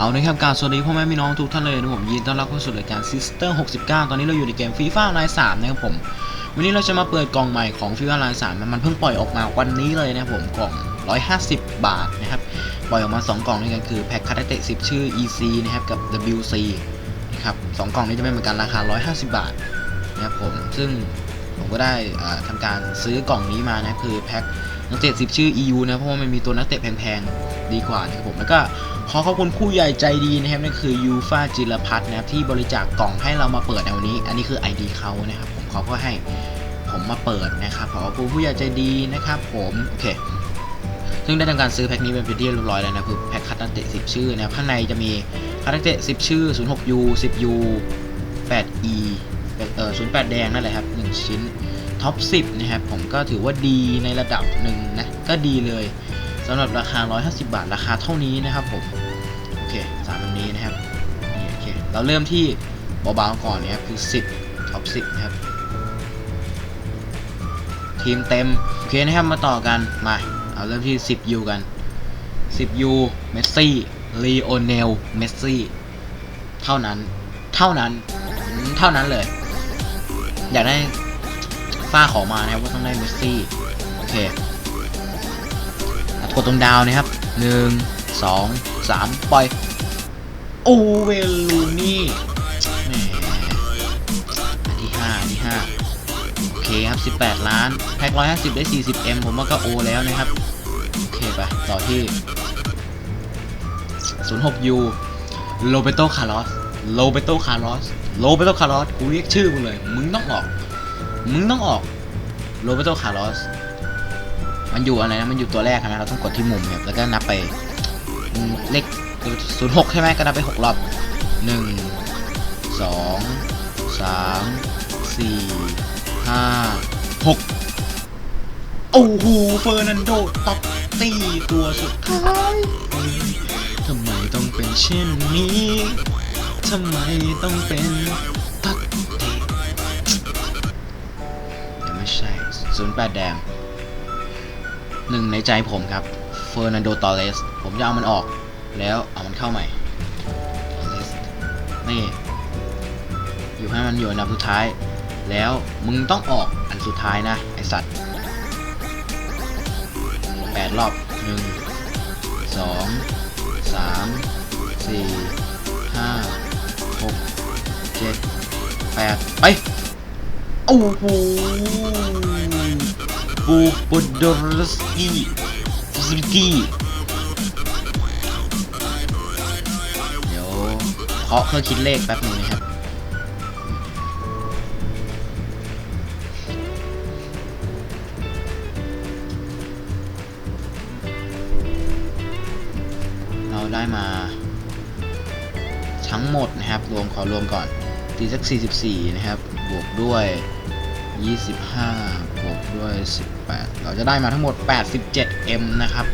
เอานะครับการสวัสดีพ่อแม่พี่น้องทุกท่านเลยนะผมยินดีต้อนรับเข้าสู่รายการ Sister 69 ตอนนี้เราอยู่ในเกมฟีฟ่าไลน์3นะครับผมวันนี้เราจะมาเปิดกล่องใหม่ของฟีฟ่าไลน์3มันเพิ่งปล่อยออกมาวันนี้เลยนะผมกล่อง 150 บาทนะครับปล่อยออกมา 2 กล่องด้วยกันคือแพ็คคาราเตะ10 ชื่อ EC นะครับกับ WC นะครับสองกล่องนี้จะเป็นเหมือนกันราคา 150 บาทนะครับผมซึ่งผมก็ได้อ่าทำการซื้อกล่องนี้มานะคือแพ็ค นักเตะ10 ชื่อ EU นะเพราะว่ามันมีตัวนักเตะแพงๆ ดีกว่านะครับผมแล้วก็ขอขอบคุณผู้ใหญ่ใจดีนะครับนั่นคือยูฟาจิรพัฒน์นะครับที่บริจาคกล่องให้เรามาเปิดในวันนี้ อันนี้คือ ID เขานะครับผมเขาก็ให้ผมมาเปิดนะครับขอขอบคุณผู้ใหญ่ใจดีนะครับผมโอเคซึ่งได้ทำการซื้อแพ็คนี้เป็นที่เรียบร้อยแล้วนะคือแพ็คคัตนักเตะ10 ชื่อนะข้างในจะมีคัตนักเตะ10 ชื่อ 06U 10U 8E เอ่อ08 แดงนั่นแหละครับ1ชิ้น ท็อป 10 นะครับ ผมก็ถือว่าดีในระดับหนึ่งนะ ก็ดีเลยสำหรับราคา 150 บาท ราคาเท่านี้นะครับผม โอเคสามแบบนี้นะครับนี่โอเค เราเริ่มที่เบาๆก่อนนะครับ คือ 10 ท็อป 10 นะครับ ทีมเต็ม โอเคนะครับ มาต่อกัน มา เอาเริ่มที่ 10ยูกัน 10ยูเมสซี่ลีโอเนล เมสซี่ เท่านั้น เท่านั้น เท่านั้นเลย อยากได้ ฝ้าขอมานะครับว่าต้องได้เมสซี่โอเคกดตรงดาวนะครับหนึ่งสองสามปล่อยโอเวลูนี่แหมอันที่ห้าที่ห้าโอเคครับ18ล้านแพ็ค150ได้ 40M ผมว่าก็โอแล้วนะครับโอเคไปต่อที่ 06U โรเบโตคาร์ลอสโรเบโตคาร์ลอสโรเบโตคาร์ลอสกูเรียกชื่อมึงเลย มึงต้องออก มึงต้องออกโรเบโตคาร์ลอสมันอยู่อะไรนะมันอยู่ตัวแรกนะเราต้องกดที่มุมเนี่ยแล้วก็นับไปเลขศูนย์หกใช่ไหมก็นับไปหกรอบหนึ่งสองสามสี่ห้าหกโอ้โหเฟอร์นันโดต็อกตี้ตัวสุดท้ายทำไมต้องเป็นเช่นนี้ทำไมต้องเป็น ใช่ศูนย์แปดแดงหนึ่งในใจผมครับเฟอร์นันโดตอเรสผมจะเอามันออก แล้วเอามันเข้าใหม่ Torres นี่ อยู่ให้มันอยู่อันดับสุดท้าย แล้วมึงต้องออกอันสุดท้ายนะ ไอสัตว์แปดรอบหนึ่งสองสามสี่ห้าหกเจ็ดแปดไป โอ้โหบูบูดอรสกี้สกี้เดี๋ยวเคาะเครื่องคิดเลขแป๊บหนึงนะครับเราได้มา ทั้งหมดนะครับ รวมขอรวมก่อนตีสัก 44 นะครับ บวกด้วย 25บวกด้วย 18 เราจะได้มาทั้งหมด 87M นะครับ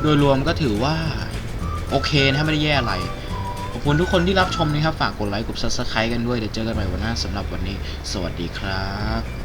โดยรวมก็ถือว่า โอเคนะไม่ได้แย่อะไร ขอบคุณทุกคนที่รับชมนะครับ ฝากกดไลค์กด subscribe กันด้วย เดี๋ยวเจอกันใหม่วันหน้าสำหรับวันนี้ สวัสดีครับ